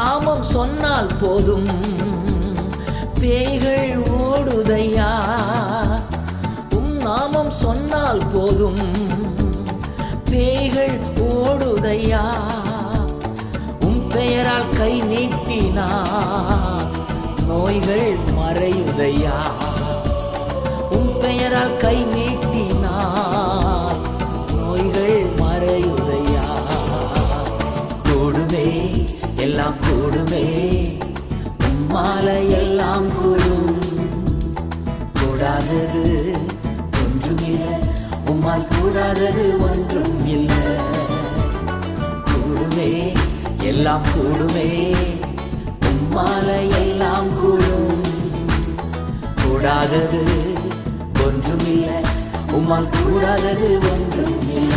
நாமம் சொன்னால் போதும். பேய்கள் ஓடுதையா? உம் நாமம் சொன்னால் போதும். பேய்கள் ஓடுதையா? உம் பெயரால் கை நீட்டினா நோய்கள் மறையுதையா? உம் பெயரால் கை நீட்டினா கூடுமே எல்லாம் கூடுமே. உம்மால எல்லாம் கூடும். கூடாதது ஒன்றுமில்லை உம்மால் கூடாதது ஒன்றும் இல்லை கூடுமே எல்லாம் கூடுமே. உம்மால எல்லாம் கூடும். கூடாதது ஒன்றுமில்லை உம்மால் கூடாதது ஒன்றும் இல்லை